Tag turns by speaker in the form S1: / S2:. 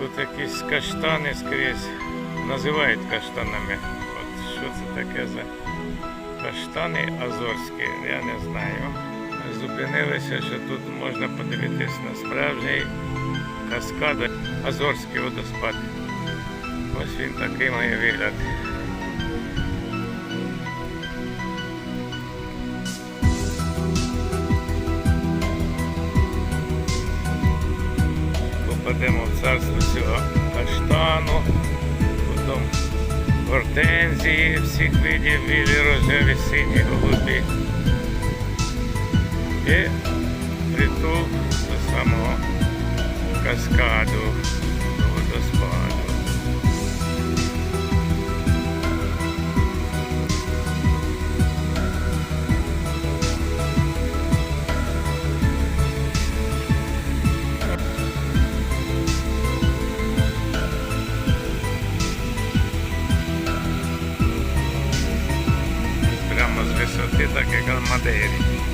S1: Тут якісь каштани скрізь. Називають каштанами. От що це таке за каштани азорські, я не знаю. Зупинилися, що тут можна подивитись на справжній каскад Азорський водоспад. Ось він такий має вигляд. Попадемо в царство цього каштану, потім гортензії всіх видів, білі, рожеві, сині, голубі. І притул до самого каскаду, до водоспаду. essa tentar que é ela mata ele.